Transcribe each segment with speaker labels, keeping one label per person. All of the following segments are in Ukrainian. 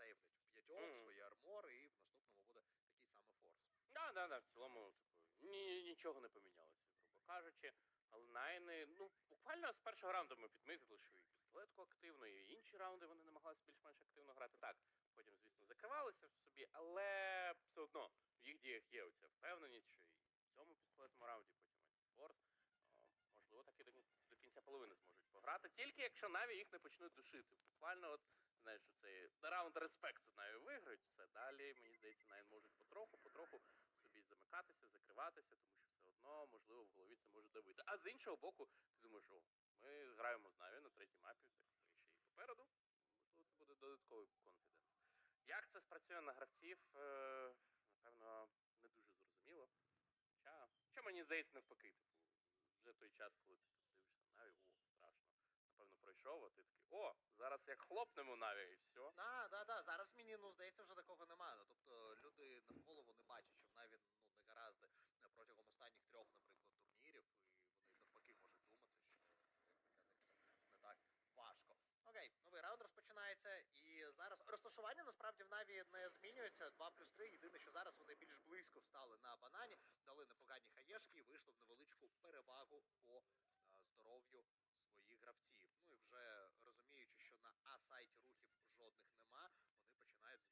Speaker 1: засейвлять в п'ятьох
Speaker 2: Мгм.
Speaker 1: свої армори, і в наступному буде такий самий форс.
Speaker 2: Да, да, да, в цілому, типу, ні, нічого не помінялося, грубо кажучи. Але найни, ну, буквально з першого раунду ми підмітили, що і пістолетку активно, і інші раунди вони намагалися більш-менш активно грати. Так, потім, звісно, закривалися в собі, але все одно в їх діях є оця впевненість, що і в цьому пістолетному раунді, потім форс. Можливо, так і до, до кінця половини зможуть пограти, тільки якщо Наві їх не почнуть душити. Буквально, от знаєш, цей раунд респекту Наві виграють, все далі, мені здається, Найн можуть потроху, потроху собі замикатися, закриватися, тому що все одно, можливо, в голові це може давити. А з іншого боку, ти думаєш, о, ми граємо з Наві на третій мапі, так ще й попереду. Можливо, це буде додатковий конфіденс. Як це спрацює на гравців, е, напевно, не дуже зрозуміло. Хоча, хоча мені здається, навпаки, типу, вже той час, коли ти дивишся на Наві, о, страшно. Напевно, пройшов, а ти такий, о, зараз як хлопнемо Наві, і все.
Speaker 1: Да, да, да. Зараз мені ну здається, вже такого немає. Ну, тобто люди навколо вони бачать, що навіть ну не гаразди е, протягом останніх трьох, наприклад, турнірів, і вони навпаки можуть думати, що для це не так важко. Окей, новий раунд розпочинається, і зараз розташування насправді в Наві не змінюється. 2 плюс 3. Єдине, що зараз вони більш близько встали на банані, дали непогані хаєшки і вийшли в невеличку перевагу по е, здоров'ю своїх гравців. Ну і вже розуміючи, що на А сайті рухів жодних нема, вони починають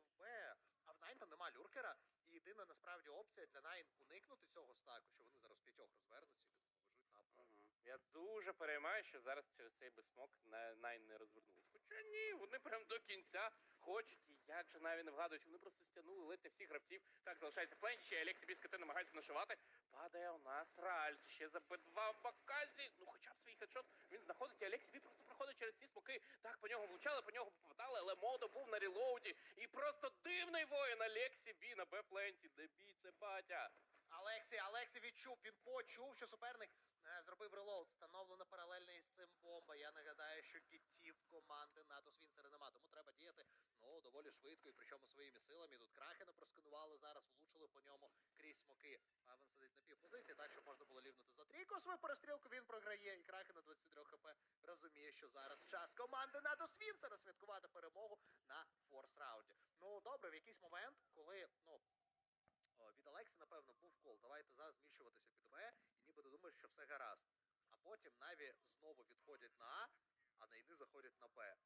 Speaker 1: зміщуватися в. А в Найн там нема люркера, і єдина насправді опція для Найн уникнути цього стаку, що вони зараз п'ятьох розвернуться і типу побежуть на Б.
Speaker 2: Мгм. Я дуже переймаю, що зараз через цей безсмок на- Найн не розвернулись. Хоча ні, вони прям до кінця хочуть, і як же навіть не вгадують, вони просто стягнули ледь всіх гравців. Так, залишається Пленті, ще Алексій Біскати намагається нашивати. Падає у нас Ральс, ще за Б2 в Баказі. Ну хоча б свій хедшот він знаходить, і Алексій Бі просто проходить через ці смоки. Так, по ньому влучали, по нього попадали, але Модо був на релоуді. І просто дивний воїн Алексій Бі на Б-пленті. Де бій, це батя.
Speaker 1: Алексій, Алексій відчув, він почув, що суперник зробив релоуд. Встановлено паралельно із цим бомба. Я нагадаю, що кітів команди НАТО Свінцера нема, тому треба діяти ну доволі швидко і причому своїми силами. Тут крахена просканували зараз, влучили по ньому крізь смоки. Павен сидить на півпозиції, так щоб можна було лівнути за трійку. Свою перестрілку він програє. І крахен на 23 хп розуміє, що зараз час команди НАТО Свінцера святкувати перемогу на форс раунді. Ну добре, в якийсь момент, коли ну. Від Алекса, напевно, був кол. Давайте зараз зміщуватися під Б, думаєш, що все гаразд. А потім Наві знову відходять на А, а найни заходять на Б.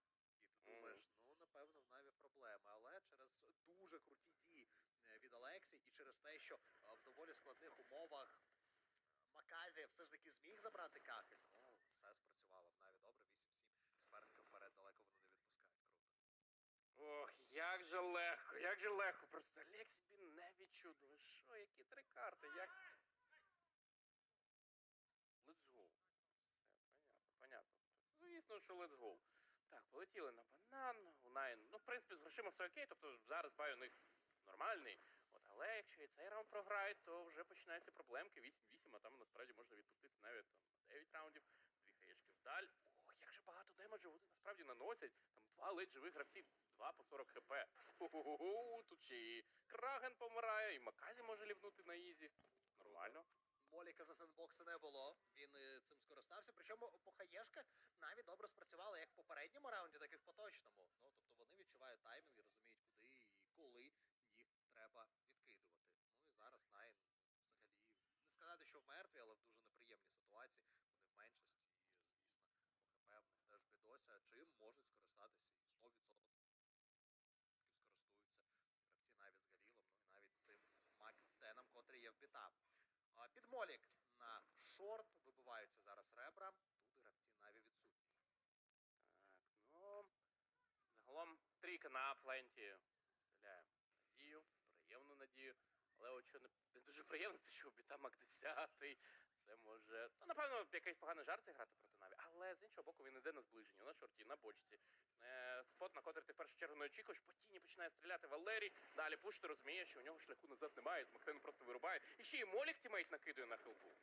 Speaker 1: І ти думаєш, ну напевно, в Наві проблеми. Але через дуже круті дії е, від Алексі і через те, що е, в доволі складних умовах Маказі все ж таки зміг забрати кахель. Ну, все спрацювало в Наві добре, 8-7. Суперника вперед далеко вони не відпускають. Круто.
Speaker 2: Ох, як же легко, як же легко. Просто Лексі не відчув. Ну що, які три карти, як. Let's go. Все, понятно, понятно. Звісно, що let's go. Так, полетіли на банан, Найн. Ну, в принципі, з грошима все окей, тобто зараз бай у них нормальний. От, але якщо і цей раунд програють, то вже починаються проблемки. 8-8, а там насправді можна відпустити навіть там 9 раундів, дві хаєшки вдаль. Ох, як же багато демеджу вони насправді наносять. Там два ледь живих гравці, два по 40 хп. Ху-ху-ху, тут ще і Краген помирає, і Маказі може лівнути на ізі. Нормально.
Speaker 1: Моліка за сендбокси не було. Він е, цим скористався. Причому по хаєшках навіть добре спрацювали як в попередньому раунді, так і в поточному. Ну тобто вони відчувають таймінг і розуміють, куди і коли їх треба відкидувати. Ну і зараз Найн взагалі не сказати, що в мертві, але в дуже неприємній ситуації. Вони в меншості, і звісно, по ХП в них теж бідося, чим можуть скористатися і 100% скористуються гравці навіть з Галілом, ну і навіть з цим Мактеном, котрий є в біта. Підмолік на шорт, вибиваються зараз ребра. Тут гравці наві відсутні.
Speaker 2: Так, ну. Загалом трійка на пленті вселяє надію, приємну надію. Але от що не, дуже приємно, це що біта Мак 10 Це може. Ну, напевно, якийсь поганий жарт це грати проти Наві. Але з іншого боку, він іде на зближення, на шорті, на бочці. Е, спот, на котрий ти в першу чергу не очікуєш, по тіні починає стріляти Валерій. Далі пуш, ти розуміє, що у нього шляху назад немає, з Мактену просто вирубає. І ще й Молік тімейт накидує на хилпу.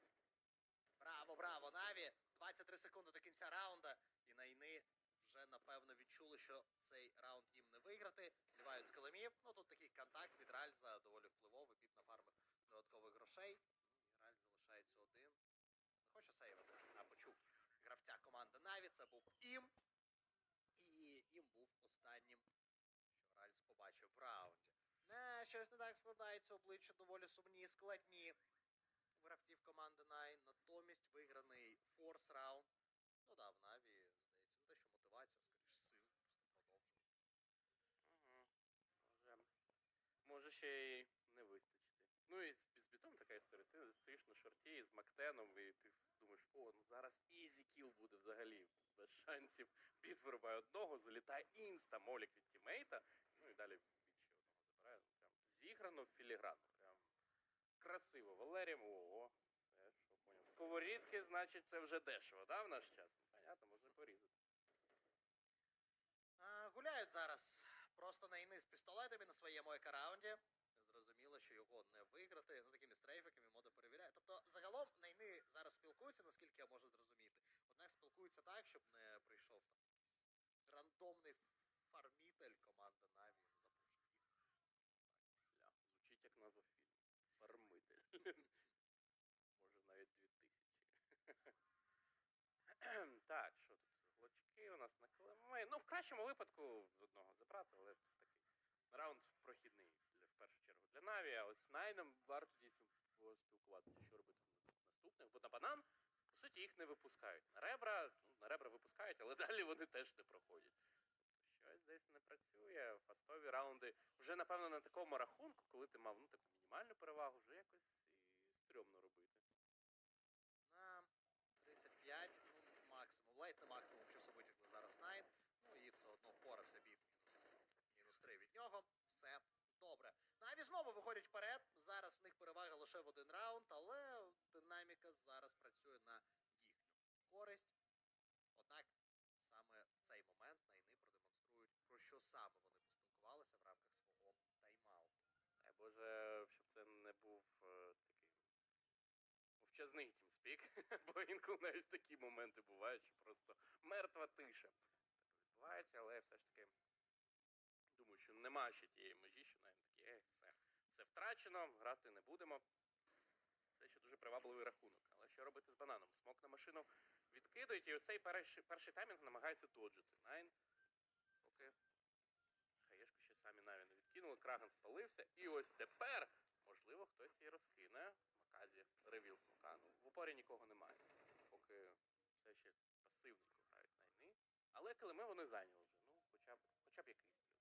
Speaker 1: Браво, браво, Наві! 23 секунди до кінця раунда. І найни вже напевно відчули, що цей раунд їм не виграти. Лівають з килимів. Ну тут такий контакт від Ральза доволі впливовий. Піт нафармив додаткових грошей. Ну і Ральз залишається один. Не хоче сейвити, а почув Це був Ім. І Ім був останнім щось не так складається, обличчя доволі сумні і складні. Гравців команди Nine. Натомість виграний форс раунд. Ну да, в Наві, здається, не те, що мотивація, скоріш сил, просто продовжувати.
Speaker 2: Угу. Може, може ще й не вистачити. Ну і з бітом така історія. Ти стоїш на шорті з Мактеном, і ти думаєш, о, ну зараз ізі кіл буде взагалі. Без шансів. Біт вирубає одного, залітає інста молік від тімейта. Ну і далі біт ще одного забирає. Ну, Прям зіграно філігранно. Прям красиво. Валерієм, ого. Все, що поняв. Сковорідки, значить, це вже дешево, да, в наш час? Ну, понятно, можна порізати.
Speaker 1: А, гуляють зараз просто найни з пістолетами на своєму екараунді. Зрозуміло, що його не виграти. Ну такими стрейфиками мода перевіряє. Тобто, загалом найни зараз спілкуються, наскільки я можу зрозуміти. Однак так, щоб не прийшов там рандомний фармітель команди Наві запушив їх.
Speaker 2: Ля, звучить як назва фільму. Фармитель. Може навіть 2000. так, що тут? Глочки у нас на клеми. Ну, в кращому випадку одного забрати, але такий раунд прохідний для, в першу чергу для Наві. А от з Найном варто дійсно поспілкуватися, що робити в наступних. Бо на банан, їх не випускають. На ребра, ну, на ребра випускають, але далі вони теж не проходять. Тобто щось десь не працює. Фастові раунди вже, напевно, на такому рахунку, коли ти мав ну, таку мінімальну перевагу, вже якось і стрьомно робити.
Speaker 1: На 35, ну максимум. Лайт на максимум часу витягли зараз Найн. Ну і все одно впорався біт. Мінус, мінус 3 від нього. Все добре. Наві знову виходять вперед. Зараз в них перевага лише в один раунд, але динаміка зараз працює на користь. Однак саме в цей момент найни продемонструють, про що саме вони поспілкувалися в рамках свого тайм-ауту.
Speaker 2: Дай Боже, щоб це не був е, такий мовчазний тімспік, бо інколи навіть такі моменти бувають, що просто мертва тиша. Так відбувається, але все ж таки думаю, що нема ще тієї межі, що навіть такі, е, все, все втрачено, грати не будемо. Все ще дуже привабливий рахунок. Але що робити з бананом? Смок на машину відкидують, і оцей перший, перший таймінг намагається доджити. Найн поки хаєшку ще самі наві не відкинули, Краган спалився, і ось тепер, можливо, хтось і розкине Маказі ревіл. Ну, в упорі нікого немає. Поки все ще пасивненько грають найни. Але килими вони зайняли вже. Ну, хоча б, хоча б якийсь плюс.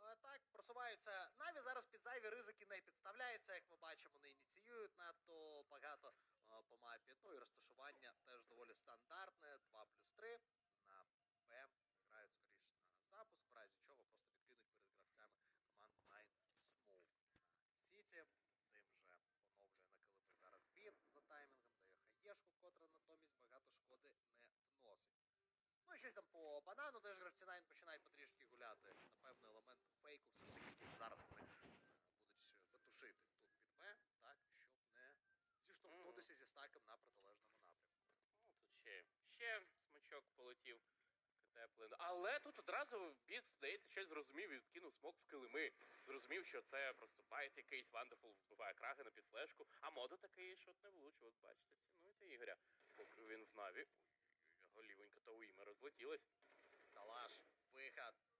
Speaker 1: Е, Так, просуваються. Наві зараз під зайві ризики не підставляються, як ми бачимо, не ініціюють надто багато по мапі. Ну і розташування теж доволі стандартне. 2 плюс 3 на Б. Грають скоріш на запуск, в разі чого просто відкинуть перед гравцями команд Nine Smoke. Сіті, тим же поновлює на килими зараз бін за таймінгом, дає хаєшку, котра натомість багато шкоди не вносить. Ну і щось там по банану теж гравці Найн починають потрішки гуляти. Напевно, елемент фейку все ж таки зараз вони е, будуть ще витушити тут під Б, так, щоб не зіштовхнутися зі стаком на протилежному напрямку.
Speaker 2: Ну, тут ще, ще смачок полетів. Теплий. Але тут одразу біт, здається, щось зрозумів і відкинув смок в килими. Зрозумів, що це просто байт якийсь, Вандефул вбиває крагена під флешку, а моду такий, що от не влучив. От бачите, цінуйте Ігоря. Поки він в наві. Ой, Голівенька та уїма розлетілась.
Speaker 1: Калаш, вихід.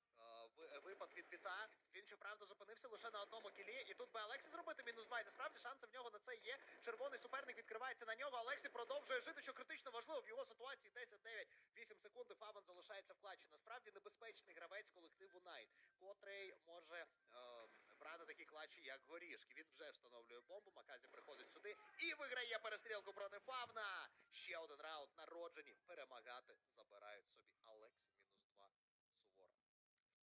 Speaker 1: Біта. Він, щоправда, зупинився лише на одному кілі. І тут би Алексі зробити мінус 2. І насправді шанси в нього на це є. Червоний суперник відкривається на нього. Алексі продовжує жити, що критично важливо в його ситуації 10-9. 8 секунд. Фаван залишається в клатчі. Насправді небезпечний гравець колективу Найт, котрий може е, брати такі клатчі, як горішки. Він вже встановлює бомбу. Маказі приходить сюди і виграє перестрілку проти Фавна. Ще один раунд народжені. Перемагати забирають собі Алексі мінус 2 Сувора.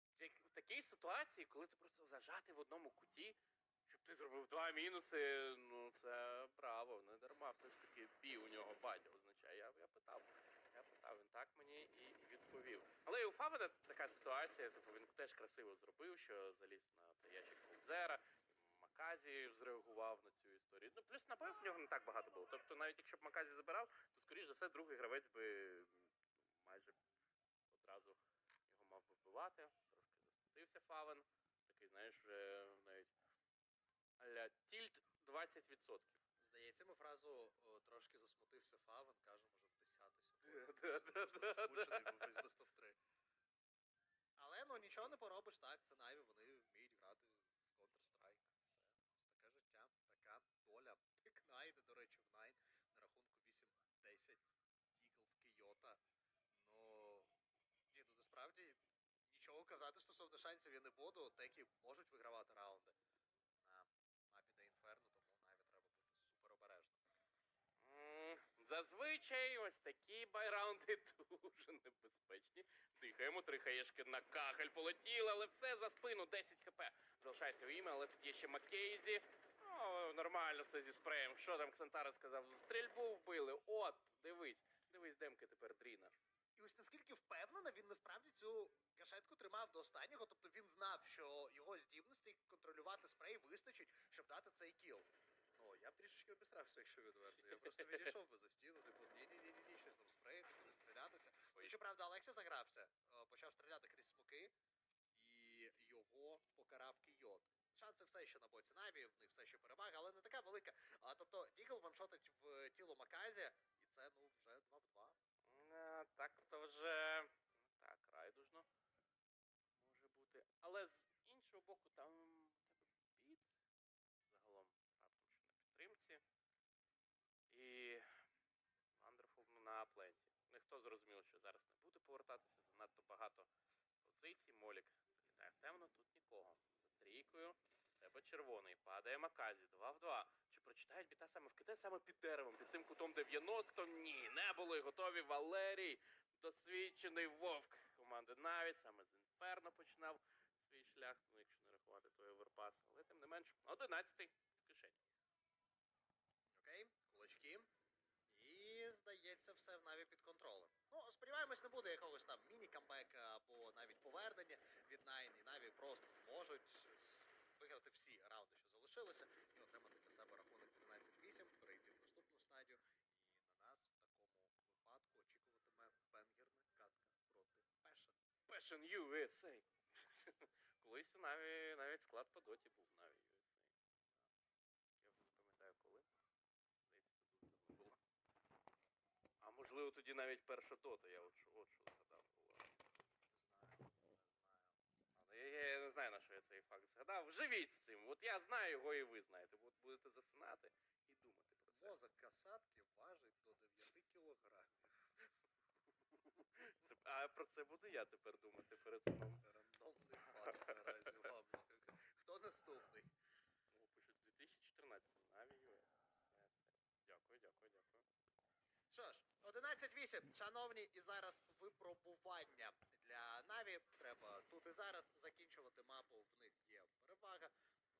Speaker 2: Як в такій ситуації, коли ти просто зажатий в одному куті, щоб ти зробив два мінуси, ну це браво, не дарма. Все ж таки бій у нього батя означає. Я, я питав. Я питав, він так мені і відповів. Але і у Фавена така ситуація, типу він теж красиво зробив, що заліз на цей ящик Колдзера, Маказі зреагував на цю історію. Ну, плюс набоїв в нього не так багато було. Тобто, навіть якщо б Маказі забирав, то скоріш за все другий гравець би майже одразу його мав би вбивати. Засмутився Фавен. Такий, знаєш, вже навіть аля тільт 20%.
Speaker 1: Здається, ми фразу о, трошки засмутився Фавен, кажемо вже в 10
Speaker 2: Да-да-да-да-да.
Speaker 1: Засмучений був весь без топ 3. Але ну нічого не поробиш, так, це Наві, вони вміють грати Кіота. Ну. Ні, ну насправді нічого стосовно шансів я не буду. Текі можуть вигравати раунди на мапі де Інферно, тому навіть треба бути супер обережним.
Speaker 2: Зазвичай ось такі байраунди дуже небезпечні. Дихаємо, три хаєшки на кахель полетіли, але все за спину, 10 хп. Залишається у ім'я, але тут є ще Маккейзі. О, нормально все зі спреєм. Що там Ксантара сказав? Стрільбу вбили. От, дивись, дивись, демки тепер Дріна.
Speaker 1: І ось наскільки впевнено, він насправді цю гашетку тримав до останнього, тобто він знав, що його здібностей контролювати спрей вистачить, щоб дати цей кіл. Ну, я б трішечки обістрався, якщо відверто. Я просто відійшов би за стіну, типу, ні ні ні ні ні щось там спреїти, куди стрілятися. І щоправда, Алексі загрався, е, почав стріляти крізь смоки, і його покарав Кійот. Шанси все ще на боці Наві, в них все ще перевага, але не така велика. А тобто Дігл ваншотить в тіло Маказі, і це ну вже 2 в 2.
Speaker 2: Е, Так, то вже не так райдужно може бути. Але з іншого боку, там у тебе біт загалом раптом що на підтримці. І Вандерфул ну, на пленті. Ніхто зрозумів, що зараз не буде повертатися. Занадто багато позицій. Молік залітає в темно, тут нікого. За трійкою. Тебе червоний. Падає Маказі. 2 в 2. Чи прочитають біта саме в КТ, саме під деревом, під цим кутом 90? Ні, не були готові. Валерій, досвідчений вовк команди Наві, саме з Інферно починав свій шлях, ну якщо не рахувати той оверпас. Але тим не менш, 11-й в кишені.
Speaker 1: Окей, кулачки. І здається, все в Наві під контролем. Ну, сподіваємось, не буде якогось там міні-камбека або навіть повернення від Найн, і Наві просто зможуть виграти всі раунди, що залишилися, і отримати для себе рахунок 13-8, перейти в наступну стадію. І на нас в такому випадку очікуватиме бенгерна катка проти Пеша.
Speaker 2: Passion USA. Колись у Наві навіть склад по доті був Наві USA. Я вже не пам'ятаю коли. Здається, це дуже давно було. А можливо тоді навіть перша дота, я от що, от що згадав була.
Speaker 1: Не знаю, не знаю.
Speaker 2: Але я, я не знаю, на що я цей факт згадав. Живіть з цим. От я знаю його і ви знаєте. От будете засинати і думати про це.
Speaker 1: Мозок касатки важить до 9 кілограмів.
Speaker 2: А про це буду я тепер думати перед сном.
Speaker 1: Рандомний факт наразі вам. Хто наступний?
Speaker 2: О, пишуть 2014 Наві US. Все, все. Дякую, дякую, дякую.
Speaker 1: Що ж, 11-8, шановні, і зараз випробування для Наві. Треба тут і зараз закінчувати мапу. В них є перевага.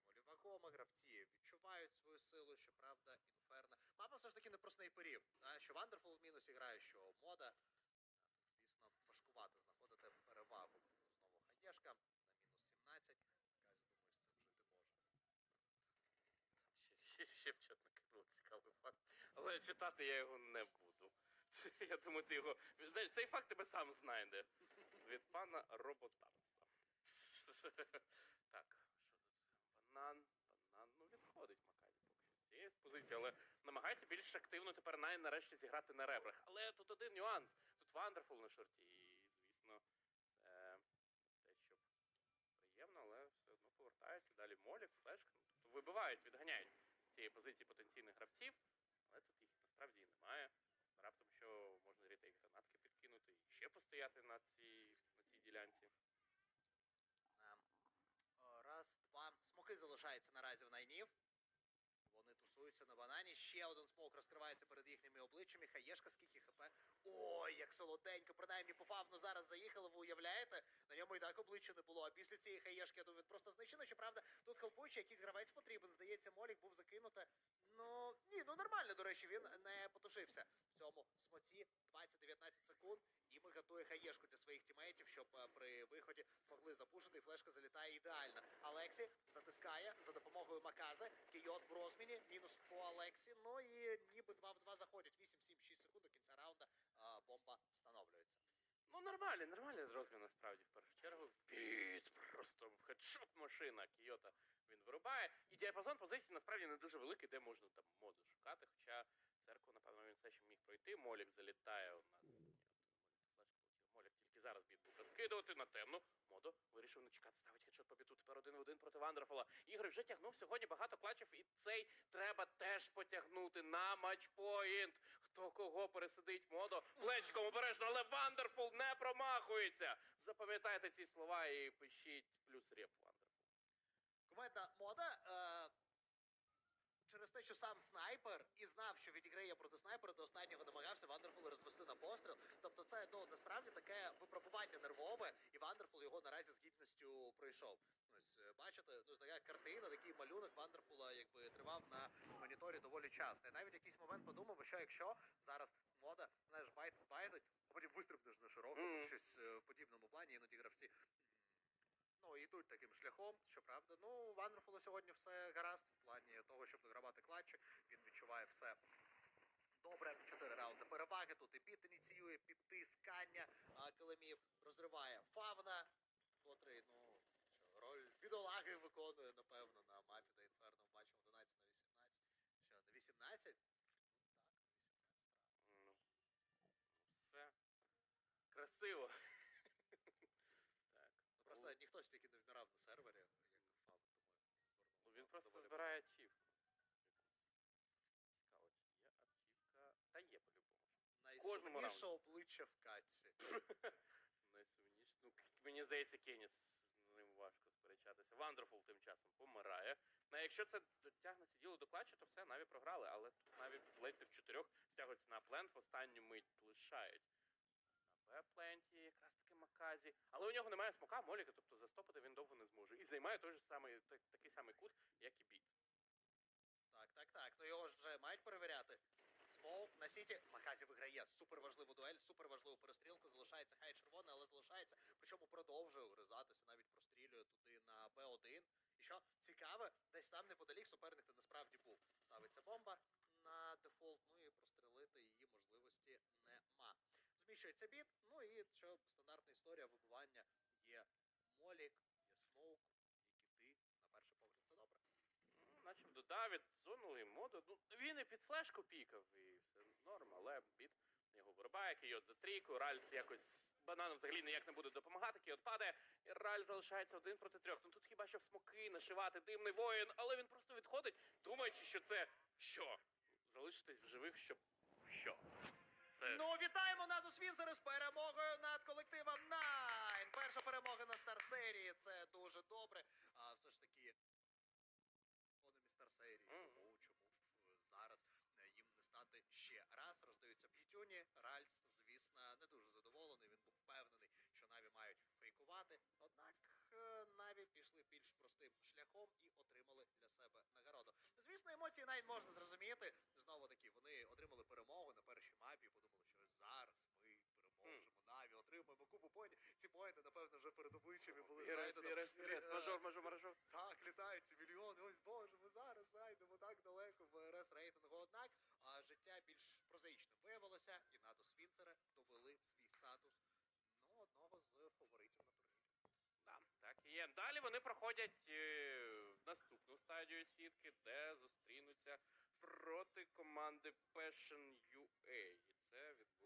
Speaker 1: Доволі вагома, гравці відчувають свою силу, щоправда, інферно. Мапа все ж таки не про снайперів. А що Вандерфул в мінусі грає, що мода. А Тут, звісно, важкувато знаходити перевагу. Знову на мінус 17. Казі, думаю, з цим жити можна.
Speaker 2: Ще, ще, ще в чат накинули цікавий факт. Але читати я його не буду. Я думаю, ти його. Цей факт тебе сам знайде. Від пана Роботамса. Так, що тут? Банан, банан. Ну, відходить Макаді поки що з цієї позиції, але намагається більш активно тепер най нарешті зіграти на ребрах. Але тут один нюанс. Тут Вандерфул на шорті. І, звісно, це те, щоб приємно, але все одно повертаються. Далі Молік, флешка. Ну, тобто вибивають, відганяють з цієї позиції потенційних гравців, але тут їх насправді і немає. Раптом що можна рітейк гранатки підкинути і ще постояти на цій, на цій ділянці.
Speaker 1: Ем, Раз, два. Смоки залишаються наразі в найнів. Вони на банані. Ще один смок розкривається перед їхніми обличчями. Хаєшка, скільки хп. Ой, як солоденько, принаймні по фавну зараз заїхали, ви уявляєте? На ньому і так обличчя не було. А після цієї хаєшки, я думаю, він просто знищено. Щоправда, тут хелпуючий якийсь гравець потрібен. Здається, Молік був закинути. Ну, ні, ну нормально, до речі, він не потушився в цьому смоці 20-19 секунд. Ми готує хаєшку для своїх тімейтів, щоб е, при виході могли запушити, і флешка залітає ідеально. Алексі затискає за допомогою Макази. Кійот в розміні, мінус по Алексі. Ну і ніби 2 в 2 заходять. 8-7-6 секунд до кінця раунда. а, бомба встановлюється.
Speaker 2: Ну, нормальний, нормальний розмін насправді в першу чергу. Біт, просто хедшот машина Кіота він вирубає. І діапазон позицій насправді не дуже великий, де можна там моду шукати. Хоча церкву, напевно, він все ще міг пройти. Молік залітає у нас. Ні, от Молік флешка полетів. Молік тільки зараз біт буде скидувати на темну. Модо вирішив не чекати, ставить хедшот по біту. Тепер один в один проти Вандерфола. Ігор вже тягнув сьогодні багато клачів, і цей треба теж потягнути на матчпоінт. Хто кого пересидить модо плечиком обережно, але Вандерфул не промахується. Запам'ятайте ці слова і пишіть плюс реп Вандерфул.
Speaker 1: Кумедна мода. Через те, що сам снайпер і знав, що відіграє проти снайпера, до останнього намагався Вандерфул розвести на постріл. Тобто, це ну насправді таке випробування нервове, і Вандерфул його наразі з гідністю пройшов. Ось е, бачите, ну така картина, такий малюнок Вандерфула, якби тривав на моніторі доволі часто. І навіть якийсь момент подумав, що якщо зараз мода, знаєш, байт байдуть, а потім вистрибнеш на широко,
Speaker 2: Мгм.
Speaker 1: щось е, в подібному плані, іноді гравці. Ну, йдуть таким шляхом, щоправда. Ну, у Вандерфула сьогодні все гаразд в плані того, щоб догравати клатчі. Він відчуває все добре. Чотири раунди переваги. Тут і піт ініціює підтискання килимів, розриває фавна, котрий, ну, роль бідолаги виконує, напевно, на мапі та інферно. Бачимо 11 на 18. Що, на 18? Ну, так, на 18 раунд.
Speaker 2: Все красиво.
Speaker 1: Ну, ніхто стільки не вмирав на сервері, як фавн, тому звернув.
Speaker 2: Ну, він
Speaker 1: увагу
Speaker 2: просто
Speaker 1: доволі
Speaker 2: збирає ачівку. якусь. Цікаво, чи є ачівка. Та є по-любому.
Speaker 1: Найсумніше обличчя в катці.
Speaker 2: Найсумніше. Ну, мені здається, Кеніс з ним важко сперечатися. Вандерфул тим часом помирає. Ну, а якщо це дотягнеться діло до клатча, то все, Наві програли, але тут навіть ледь в чотирьох стягуються на плент, в останню мить лишають. Пленті, якраз таки Маказі. Але у нього немає смока, моліка, тобто застопити він довго не зможе. І займає той же самий, так- такий самий кут, як і біт.
Speaker 1: Так, так, так. Ну його ж вже мають перевіряти. Смоук на сіті. Маказі виграє супер важливу дуель, супер важливу перестрілку. Залишається хай червоний, але залишається. Причому продовжує вризатися, навіть прострілює туди на Б1. І що цікаве, десь там неподалік суперник та насправді був. Ставиться бомба на дефолт, ну і прострелити її можливості нема. Зміщується біт. Ну і що стандартна історія вибивання є молік, є смоук, є кіти. На перший погляд це добре.
Speaker 2: Ну, Начеб додав від зонули моду. Ну, він і під флешку пікав, і все норм, але біт його вирубає, Кіот за трійку, Ральс якось бананом взагалі ніяк не буде допомагати, Кіот падає, і Раль залишається один проти трьох. Ну тут хіба що в смоки нашивати димний воїн, але він просто відходить, думаючи, що це що? Залишитись в живих, щоб що? Це
Speaker 1: Ну, вітаємо Надус Вінзери з перемогою над колективом Найн. Перша перемога на стар серії. Це дуже добре. А все ж таки, стар серії. Тому чому е, зараз е, їм не стати ще раз. Роздаються б'ютюні. Ральс, звісно, не дуже задоволений. Він був впевнений, що Наві мають фейкувати. Однак е, Наві пішли більш простим шляхом і отримали для себе нагороду. Звісно, емоції навіть можна зрозуміти. Знову таки, вони отримали перемогу на першій мапі. і Подумали, що ось зараз ми переможемо. Наві отримаємо купу поінтів. Ці поінти, напевно, вже перед обличчями були знаєте, там, лі-
Speaker 2: мажор, мажор, мажор.
Speaker 1: так, літають ці мільйони. Ось боже, ми зараз зайдемо так далеко в РС рейтингу. Однак а, життя більш прозаїчним виявилося, і Натус Вінцера довели свій статус ну, одного з фаворитів на турнірі.
Speaker 2: Да, так і є. Далі вони проходять е, наступну стадію сітки, де зустрінуться проти команди Passion UA. І це відбудеться